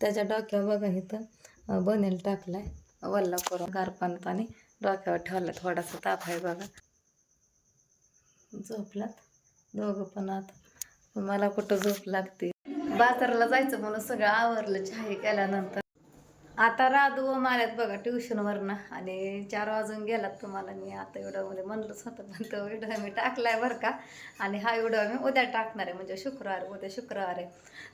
त्याच्या डोक्यावर बघा इथं बनेल बनेल टाकलाय वल्ला करून गार पाण्यात आणि डोक्यावर ठेवला थोडासा ताप आहे बघा. झोपलात? दोघं पण आता. मला कुठं झोप लागते? बाजाराला जायचं म्हणून सगळं आवरलं चहा केल्यानंतर. आता राधू माऱ्यात बघा ट्युशनवरनं आणि चार वाजून गेलात तुम्हाला. मी आता एवढं म्हणजे म्हणलंच होतं पण तो व्हिडिओ मी टाकलाय बरं का. आणि हा व्हिडिओ मी उद्या टाकणार आहे म्हणजे शुक्रवार उद्या शुक्रवार आहे.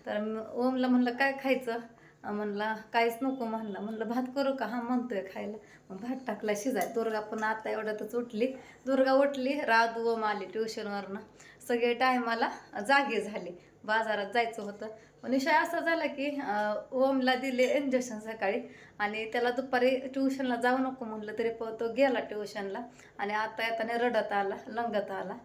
तर ओमला म्हणलं काय खायचं? म्हणला काहीच नको. म्हणलं म्हणलं भात करू का? हा म्हणतोय खायला. मग भात टाकला शिजाय. दुर्गा पण आता एवढ्यातच उठली. दुर्गा उठली राधू ओम आली ट्युशनवरनं सगळे टायमाला जागे झाले. बाजारात जायचं होतं. विषय असा झाला की ओमला दिले इंजेक्शन सकाळी आणि त्याला दुपारी ट्युशनला जाऊ नको म्हणलं तरी पण तो गेला ट्युशनला आणि आता येताना रडत आला लंगत आला.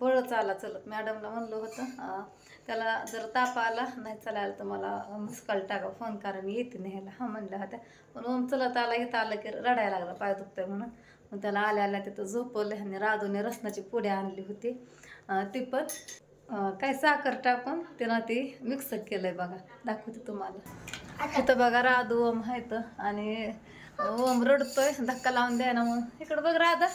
पळत आला चलत. मॅडमला म्हणलं होतं त्याला जर ताप आला नाही चालायला तर मला मुस्काल टाका फोन करा मी येते न्यायला. हा म्हणल्या होत्या. पण ओम चलत आला इथं आलं की रडायला लागला पाय दुखतंय म्हणून. मग त्याला आल्या आल्या तिथं झोपवलं आणि राधूने रसनाची पुढे आणली होती. ती पण काय साखर टाकून तिनं ती मिक्स केलंय बघा. दाखवते तुम्हाला. इथं बघा राधू ओम आहेत आणि ओम रडतोय. धक्का लावून द्या ना मग. इकडं बघ राधा.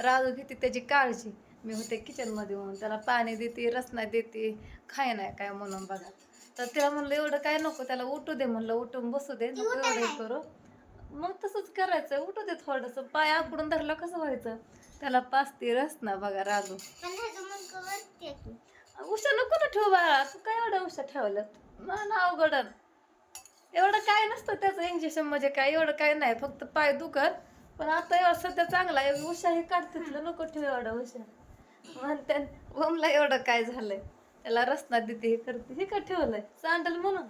राधू घेते त्याची काळजी. मी होते किचनमध्ये म्हणून. त्याला पाणी देते रसना देते. खाय नाही काय म्हणून बघा. तर तिला म्हणलं एवढं काय नको त्याला उठू दे. म्हणलं उठून बसू दे नको एवढं हे करू. मग तसंच करायचं. उठू दे थोडंसं. पाय आकडून धरलं कसं व्हायचं? त्याला पाचते रसना बघा राधू. उषा नको ना ठेव बाळा. तू काय एवढं उषा ठेवलं? ना अवघडन एवढं काय नसतं त्याचं इंजेक्शन म्हणजे काय एवढं काय नाही. फक्त पाय दुखत पण आता एवढं सध्या चांगला आहे. उषा हे काढते नको ठेव एवढं उषा म्हणते ओमला एवढं काय झालंय? त्याला रसना देते हे करते. हे का ठेवलंय? सांडल म्हणून.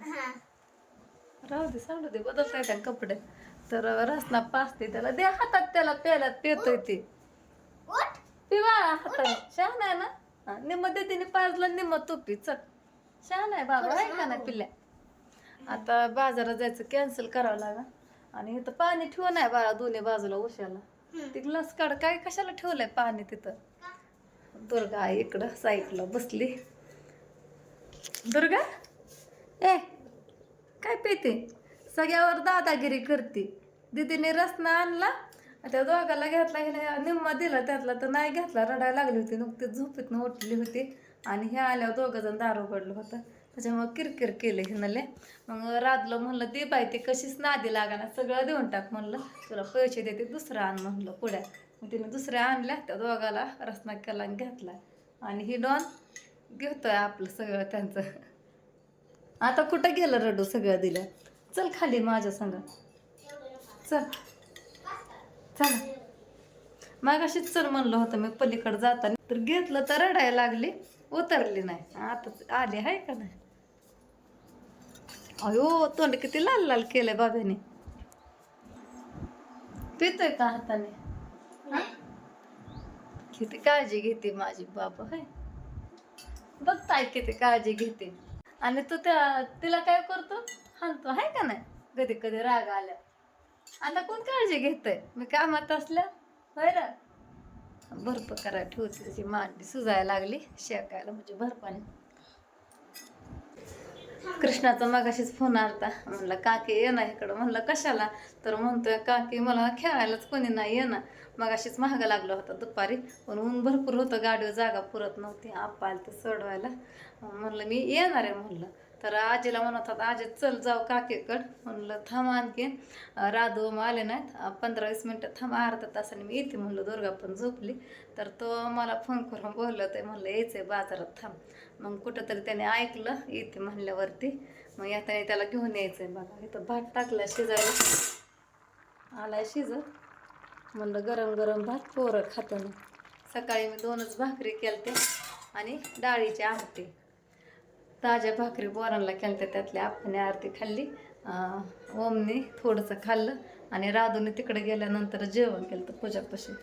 राहू दे सांडू दे. बदलताय त्या कपडे. तर रसना पाचते त्याला. दे हातात त्याला प्यायला. पेतोय ते. पिवाळा हाताने छान आहे ना? निम्म देते पाजलं निम्म तुपी चल छान आहे बाबा आहे का नाही पिल्ल्या? आता बाजारात जायचं कॅन्सल करावं लागा आणि इथं पाणी ठेवून नाही बाळा दोन्ही बाजूला उशाला. ते ग्लास काढ काय कशाला ठेवलंय पाणी तिथं? दुर्गा आहे इकडं साईडला बसली. दुर्गा? ए काय पेते? सगळ्यावर दादागिरी करते. दीदीने रसना आणला त्या दोघाला घेतला गेला निम्मा दिला त्यातला तर नाही घेतला रडायला लागली होती नुकतीच झोपेतनं उठली होती. आणि हे आल्यावर दोघं जण दारू पडलं होतं. त्याच्यामुळे किरकिर केलं हिनले मग राधलं म्हणलं दे बाई ते कशीच नादी लागणार सगळं देऊन टाक म्हणलं. तुला पैसे देते दुसरं आण म्हणलं पुढ्या मग तिने दुसऱ्या आणल्या त्या दोघाला रसना केला आणि घेतला. आणि ही डॉन घेतोय आपलं सगळं त्यांचं. आता कुठं गेलं रडू सगळं दिलं? चल खाली माझ्या संग. चल. चला. मग अशीच चल म्हणलं होतं मी पलीकडे जाताना तर घेतलं तर रडायला लागली उतरली नाही. आता आली आहे का नाही? अयो तोंड किती लाल लाल केलंय बाब्याने पितोय का हाताने? किती काळजी घेते माझी बाबा हाय. बघताय किती काळजी घेते. आणि तू त्या तिला काय करतो? हाणतो आहे का नाही? कधी कधी राग आल्या. आता कोण काळजी घेतय? मी कामात असल्या बर. बर्फ करा ठेवते त्याची मांडी. सुजायला लागली शेकायला म्हणजे बर्फाने कृष्णाचा मगाशीच फोन आलता. म्हणलं काकी ये ना इकडं. म्हणलं कशाला? तर म्हणतोय काकी मला खेळायलाच कोणी नाही ये ना. मगाशीच महाग लागला होतं दुपारी. पण ऊन भरपूर होतं गाडीवर जागा पुरत नव्हती. आप्पा आलं तर सोडवायला. म्हणलं मी येणार आहे म्हणलं. तर आजीला म्हणत होता आजी चल जाऊ काकेकड. म्हणलं थांब आणखी राधू आले नाहीत. पंधरा वीस मिनटं थांब अर्धा तासाने मी येते म्हणलं दुर्गा पण झोपली. तर तो मला फोन करून बोललं ते म्हणलं यायचंय बाजारात थांब. मग कुठंतरी त्याने ऐकलं येते म्हणल्यावरती. मग येताना त्याला घेऊन यायचं आहे बघा. इथं भात टाकला शिजायला. आलाय शिजत. म्हणलं गरम गरम भात पोरं खाताना. सकाळी मी दोनच भाकरी केलते आणि डाळीची आमटी. ताज्या भाकरी पोरांना केलत्या त्यातली आपणे आरती खाल्ली. ओमने थोडंसं खाल्लं आणि राधूने तिकडे गेल्यानंतर जेवण केलं तर पूजापाशी.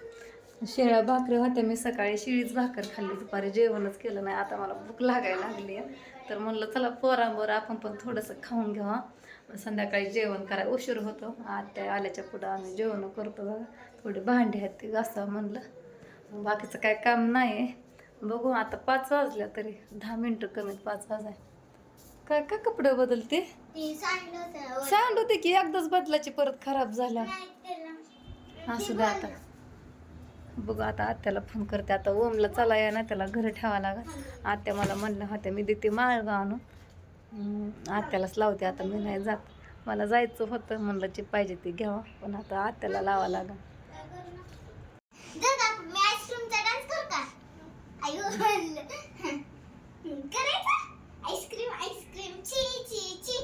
शेळ्या भाकरी होत्या मी सकाळी शिळीच भाकर खाल्ली दुपारी जेवणच केलं नाही. आता मला भूक लागायला लागली आहे तर म्हणलं चला पोरांबरोबर आपण पण थोडंसं खाऊन घ्यावा संध्याकाळी जेवण करायला उशीर होतो. आत्या आल्याच्या पुढं आम्ही जेवण करतो बघा. थोडी भांडी आहेत ती घासावं म्हणलं. बाकीचं काय काम नाही आहे बघू आता पाच वाजल्या तरी. दहा मिनटं कमीत पाच वाजाय. काय काय कपडे बदलते. सांड होते. की एकदाच बदलाची परत खराब त्याला. असू दे आता. बघू आता आत्याला फोन करते. आता ओमला चला या ना त्याला घरी ठेवा लागत आत्या मला म्हणल्या होत्या मी देते माळगा आणून. आत्यालाच लावते. आता मी नाही जात. मला जायचं होतं म्हणलं जे पाहिजे ते घ्यावं. पण आता आत्याला लावा लागेल. आयो करायचा आईस्क्रीम आईस्क्रीम ची ची ची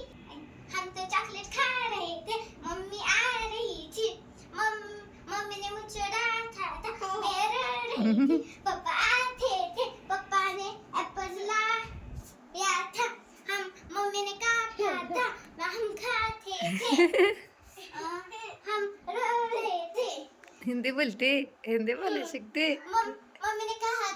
हम तो चॉकलेट खा रहे थे मम्मी आ रही थी। मम मम्मी ने मुझे डांटा था मैं रो रही थी। पापा आते थे पापा ने एप्पल लाया था। हम मम्मी ने काटा था ना हम खाते थे। हम रो रहे थे। हिंदी बोलते हिंदी बोले शिकते मम मम्मी ने कहा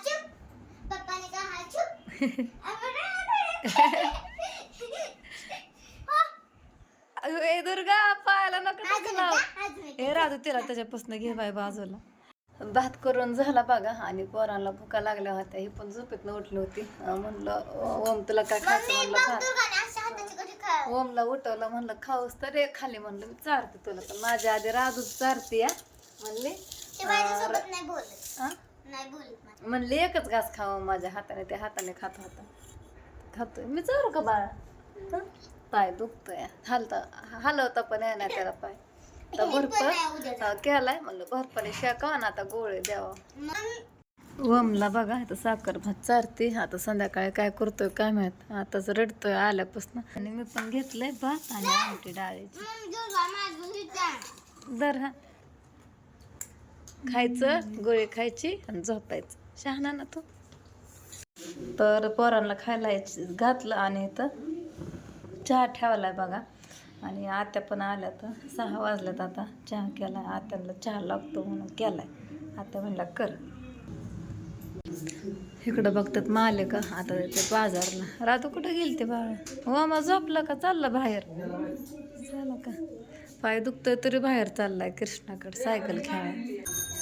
ए दुर्गा पायाला नका हे राजू तिला त्याच्यापासून घे बाय बाजूला. भात करून झाला बघा आणि पोरांला भुका लागल्या होत्या. ही पण झोपेतनं उठली होती. म्हणलं ओम तुला काय खायचं? म्हणलं खा. ओमला उठवलं म्हणलं खाऊस तर एक खाली म्हणलं मी चारते तुला. तर माझ्या आधी राजूच चारते या म्हणली नाही बोलत. म्हणली एकच घास खावं माझ्या हाताने त्या हाताने खात होता खातोय. मी चारू का बाळा? पाय दुखतोय. हलता हलवता पण येणार त्याला पाय. भरपूर केलाय म्हणलं भरपाने शेकावा ना आता गोळे द्यावा ओमला बघा आता साखर भात चारते. आता संध्याकाळी काय करतोय काय माहीत. आताच रडतोय आल्यापासून. आणि मी पण घेतलंय भात आणि आमटी डाळीची. दर हा. खायचं गोळी खायची आणि झोपायचं. शहाणा ना तू. तर पोरांना खायला घातलं आणि इथं चहा ठेवलाय बघा. आणि आत्या पण आल्या तर सहा वाजल्यात आता. चहा केलाय आत्याला चहा लागतो म्हणून केलाय. आत्या म्हणला कर. इकडं बघतात माले का आता ते बाजारला. रातू कुठं गेली ते बाळ? हो मग झोपलं का? चाललं बाहेर. झालं का? पाय दुखतोय तरी बाहेर चाललाय कृष्णाकडे सायकल खेळाय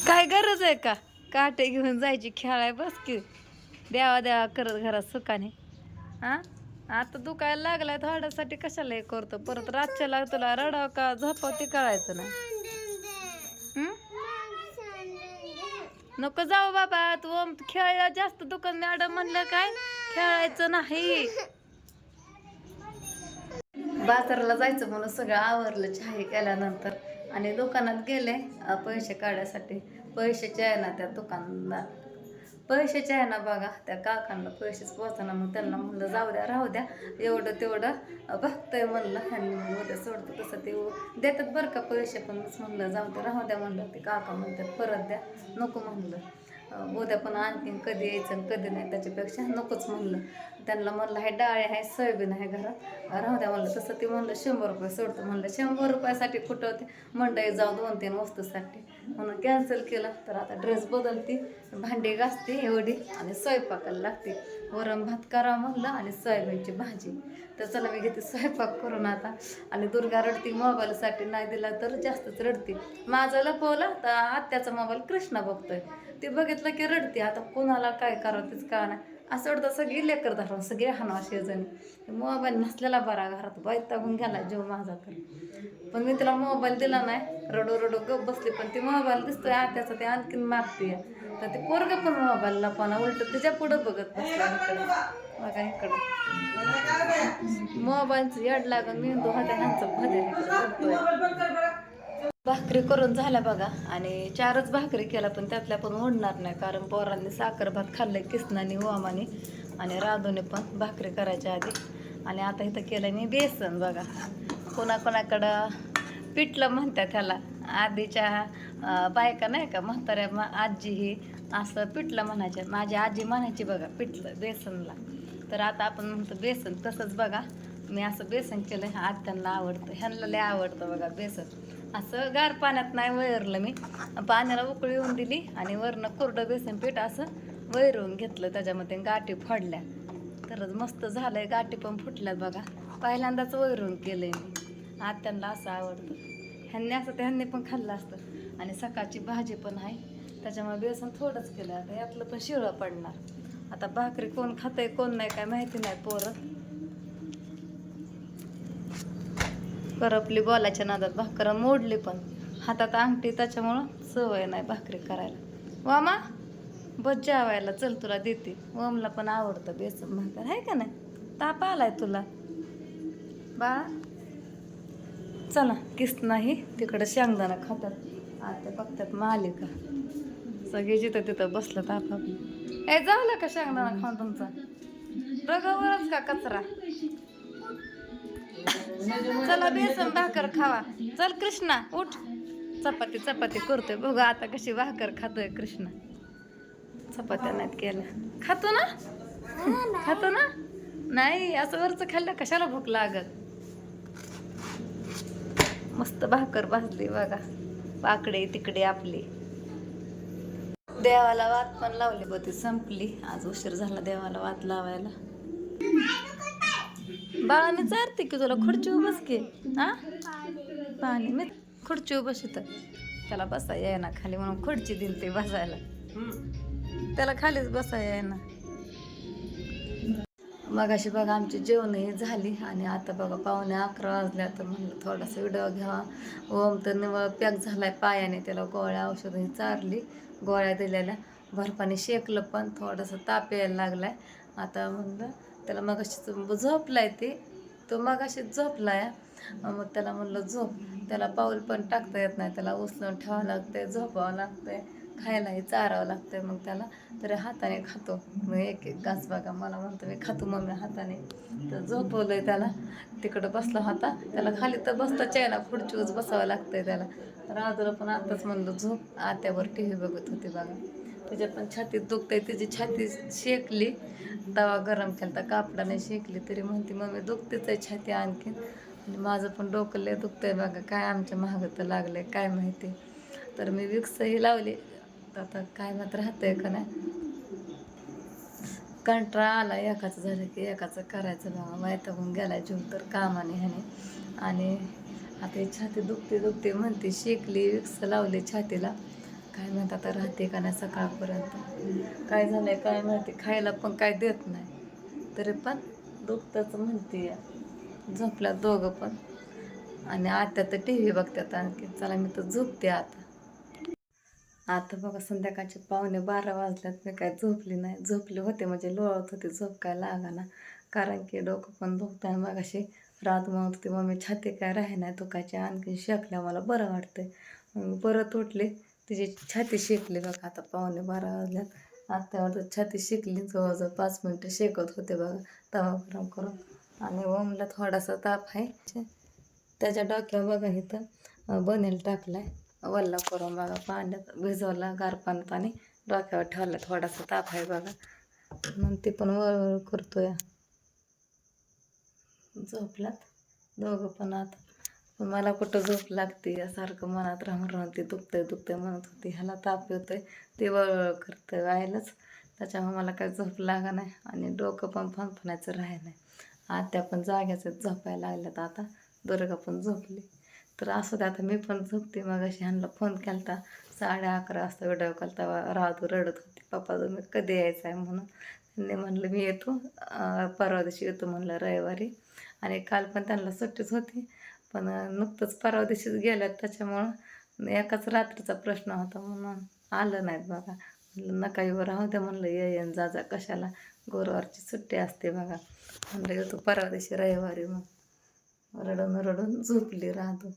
काय गरज आहे का? काटे घेऊन जायची खेळाय बस की. द्यावा द्यावा करत घरात सुखाने. हा आता दुखायला लागलाय थोड्यासाठी कशाला हे करतो? परत रातच्याला तुला रडाव का झोपाव ते कळायचं ना नको जाऊ बाबा तू खेळायला जास्त दुकान मॅडम म्हणलं काय? खेळायचं नाही. बाजाराला जायचं म्हणून सगळं आवरलं चहा केल्यानंतर. आणि दुकानात गेले पैसे काढायसाठी. पैशाचे आहे ना त्या दुकानदार पैशाचे आहे ना बघा त्या काकांना पैसेच पोहोचना मग त्यांना म्हणलं जाऊ द्या राहू द्या. एवढं तेवढं बघतंय म्हणलं आणि मग उद्या सोडतं तसं ते देतात बरं का पैसे पण. म्हणलं जाऊ द्या राहू द्या म्हणलं. ते काका म्हणतात परत द्या नको म्हणलं. उद्या पण आणखीन कधी यायचं आणि कधी नाही त्याच्यापेक्षा नकोच म्हणलं. त्यांना म्हणलं हे डाळे आहे सोयाबीन आहे घरात. राहू द्या म्हणलं तसं ते म्हणलं शंभर रुपये सोडतो. म्हणलं शंभर रुपयासाठी कुठं होते? मंडई जाऊ दोन तीन वस्तूसाठी. म्हणून कॅन्सल केलं. तर आता ड्रेस बदलते भांडी घासते एवढी आणि स्वयंपाकाला लागते. वरण भात करा म्हणलं आणि सोयाबीनची भाजी. तर चला मी घेते स्वयंपाक करून आता. आणि दुर्गा रडती मोबाईलसाठी नाही दिला तर जास्तच रडते. माझं लपवलं तर आत्याचा मोबाईल कृष्णा बघतोय. ते बघितलं की रडते. आता कोणाला काय करावं तेच का नाही असं वाटतं सगळी लेकर धरावं सगळे हाणावं शेजारी. मोबाईल नसलेला बरा घरात वैतागून गेला जीव माझा तर. पण मी तिला मोबाईल दिला नाही रडो रडो गप बसली पण ती मोबाईल दिसतोय आत्याचा ते आणखीन मागते तर ते पोरग पण मोबाईलला पण उलट तिच्या पुढं बघत बसला इकडं. बघा इकडं. मोबाईलचं याड लागून मी होत्या ह्यांचं भदेल इकडं. बघतोय. भाकरी करून झाल्या बघा. आणि चारच भाकरी केला पण त्यातल्या पण ओढणार नाही कारण पोरांनी साखर भात खाल्लं किसनानी वामाने आणि राधूने पण भाकरी करायच्या आधी. आणि आता इथं केलं मी बेसन बघा. कोणाकोणाकडं पिठलं म्हणतात त्याला आधीच्या बायका नाही का म्हाताऱ्या मा आजी ही असं पिठलं म्हणायच्या माझी आजी म्हणायची बघा पिठलं बेसनला. तर आता आपण म्हणतो बेसन तसंच बघा. मी असं बेसन केलं आत्यांना आवडतं. ह्यांना लय आवडतं बघा बेसन. असं गार पाण्यात नाही वैरलं मी. पाण्याला उकळी येऊन दिली आणि वरनं कोरडं बेसन पीठ असं वैरवून घेतलं त्याच्यामध्ये गाठी फोडल्या. तरच मस्त झालंय गाठी पण फुटल्यात बघा. पहिल्यांदाच वैरून केलंय मी. आत्यांना असं आवडतं. ह्यांनी असं ते ह्यांनी पण खाल्लं असतं. आणि सकाळची भाजी पण आहे. त्याच्यामुळे बेसन थोडंच केलं. आता यातलं पण शिळं पडणार. आता भाकरी कोण खातंय कोण नाही काय माहिती नाही पोरं. करपली बॉलाच्या नादात भाकर मोडली पण. हातात अंगठी त्याच्यामुळं सवय नाही भाकरी करायला. वामा बस जेवायला चल तुला देते. ओमला पण आवडतं बेसन भाकर आहे का नाही? ताप आलाय तुला. बाळा चला किस नाही तिकडं शेंगदाणा खातात. आता बघतात मालिका. सगळे जिथं तिथं बसलं ताप ए जाऊ का शेंगदाणा खाऊन तुमचा. रगावरच का कचरा? चला बेसन भाकर खावा. चल कृष्णा उठ. चपाती चपाती करतोय. बघू आता कशी भाकर खातोय कृष्णा. चपात्या नाहीत केल्या. खातो ना? खातो ना? नाही असं वरच खाल्लं कशाला भूक लागत मस्त भाकर भाजली बघा. पाकडे तिकडे आपली. देवाला वात पण लावली बघ ती संपली. आज उशीर झाला देवाला वात लावायला. बाळा मी चारते की तुला खुर्ची उभस की हा? पाणी मी खुर्ची उभस इथं त्याला बसा ना खाली म्हणून खुर्ची दिली ते बसायला. त्याला खालीच बसा ना मग अशी बघा आमची जेवणही झाली आणि आता बघा पावणे अकरा वाजल्या तर म्हणलं थोडासा व्हिडिओ घ्यावा. ओम तर निवळ पॅक झालाय पायाने त्याला गोळ्या औषधही चारली गोळ्या दिलेल्या. बर्फाने शेकलं पण थोडासा ताप यायला लागलाय. आता म्हणलं त्याला मग अशी झोपलाय ते. तो मग अशी झोपलाय मग त्याला म्हणलं झोप. त्याला पाऊल पण टाकता येत नाही. त्याला उचलून ठेवावं लागतंय झोपावं लागतंय खायलाही चारावं लागतंय मग त्याला. तरी हाताने खातो. मग एक एक घास बघा मला म्हणतो मी खातो मम्मी हाताने. तर झोपवलंय त्याला. तिकडं बसला होता. त्याला खाली तर बसता पुढची उच बसावं लागतंय त्याला. तर आजोला पण आताच म्हणलं झोप. आत्यावर टी व्ही बघत होती बघा. तिच्या पण छातीत दुखतंय त्याची छाती शेकली. तवा गरम केला तर कापडाने शेकली तरी म्हणते मम्मी दुखतेच आहे छाती आणखीन. आणि माझं पण डोकं लय दुखतंय बघा काय आमच्या महागं तर लागलंय काय माहिती. तर मी विक्सही लावली. तर आता काय मात्र राहतंय का नाही? कंटाळा आला एकाचं झालं की एकाचं करायचं बाबा वैतागून गेला जीव तर कामाने ह्याने. आणि आता ही छाती दुखते दुखते म्हणते शेकली विक्स लावली छातीला. काय म्हणतात आता राहते का नाही सकाळपर्यंत? काय झालंय काय माहिती खायला पण काय देत नाही. तरी पण दुखतंच म्हणते झोपल्या दोघं पण. आणि आता तर टी व्ही बघतात आणखी. चला मी तर झोपते आता. आता बघा संध्याकाळचे पावणे बारा वाजल्यात. मी काय झोपली नाही. झोपले होते म्हणजे लोळत होते. झोप काय लागाना. कारण की डोकं पण दुखतं मग अशी रात म्हणत होती मम्मी छाती काय राही नाही दुखायची? आणखी शेकल्या मला बरं वाटतंय. मग परत उठले. तिची छाती शेकली बघा आता पावणे बारा वाजल्यात. आत्यावर छाती शेकली जवळजवळ पाच मिनटं शेकत होते बघा. तवा गरम करून. आणि ओमला थोडासा ताप आहे. त्याच्या डोक्यावर बघा इथं बनेल टाकलाय. वल्ला करून बघा पाण्यात भिजवला गार पाण्यात आणि डोक्यावर ठेवला थोडासा ताप आहे बघा. मग ते पण वळ करतोय. झोपलात? दोघं पण आता. मला कुठं झोप लागते सारखं मनात राहून राहून ते दुखतंय दुखतंय म्हणत होती. ह्याला ताप येतोय ते वळवळ करतं व्हायलाच त्याच्यामुळे मला काय झोप लागा नाही आणि डोकं पण फणफणायचं राहाय नाही. आत्या पण जाग्याचं झोपायला लागल्यात आता. दुर्गा पण झोपली. तर असू दे आता मी पण झोपते. मग अशी ह्यांना फोन केला साडे अकरा वाजता व्हिडिओ कॉल राहतो रडत होती. पप्पा तुम्ही कधी यायचं आहे म्हणून? त्यांनी म्हणलं मी येतो. परवा दिवशी येतो म्हणलं रविवारी. आणि काल पण त्यांना सुट्टीच होती. पण नुकतंच परवा दिवशीच गेल्यात त्याच्यामुळं एकाच रात्रीचा प्रश्न होता म्हणून आलं नाहीत बघा. म्हणलं नका येऊ राहू द्या म्हणलं ये येन जा जा कशाला? गुरुवारची सुट्टी असते बघा. म्हणलं येतो परवा दिवशी रविवारी मग. रडून रडून झोपली राहतो.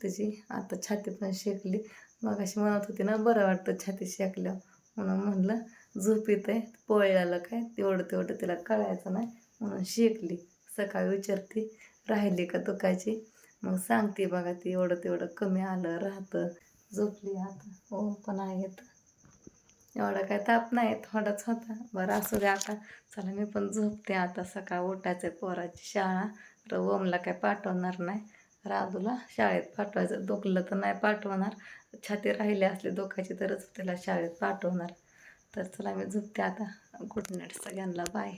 तिची आता छाती पण शेकली. मग अशी म्हणत होती ना बरं वाटतं छाती शेकल्यावर. म्हणून म्हणलं झोप येते पोळ्याला काय? तेवढं तेवढं तिला कळायचं नाही. म्हणून शेकली. सकाळी विचारते राहिली का दुखायची मग सांगते बघा ती एवढं तेवढं कमी आलं राहतं झोपली आता. ओम पण आहेत. एवढा काय ताप नाही थोडाच होता. बरं असू द्या आता. चला मी पण झोपते आता. सकाळ उठायचं पोराची शाळा. तर ओमला काय पाठवणार नाही. राधूला शाळेत पाठवायचं. दुखलं तर नाही पाठवणार. छाती राहिली असली दुखायची तरच तिला शाळेत पाठवणार. तर चला मी झोपते आता. गुड नाईट सगळ्यांना. बाय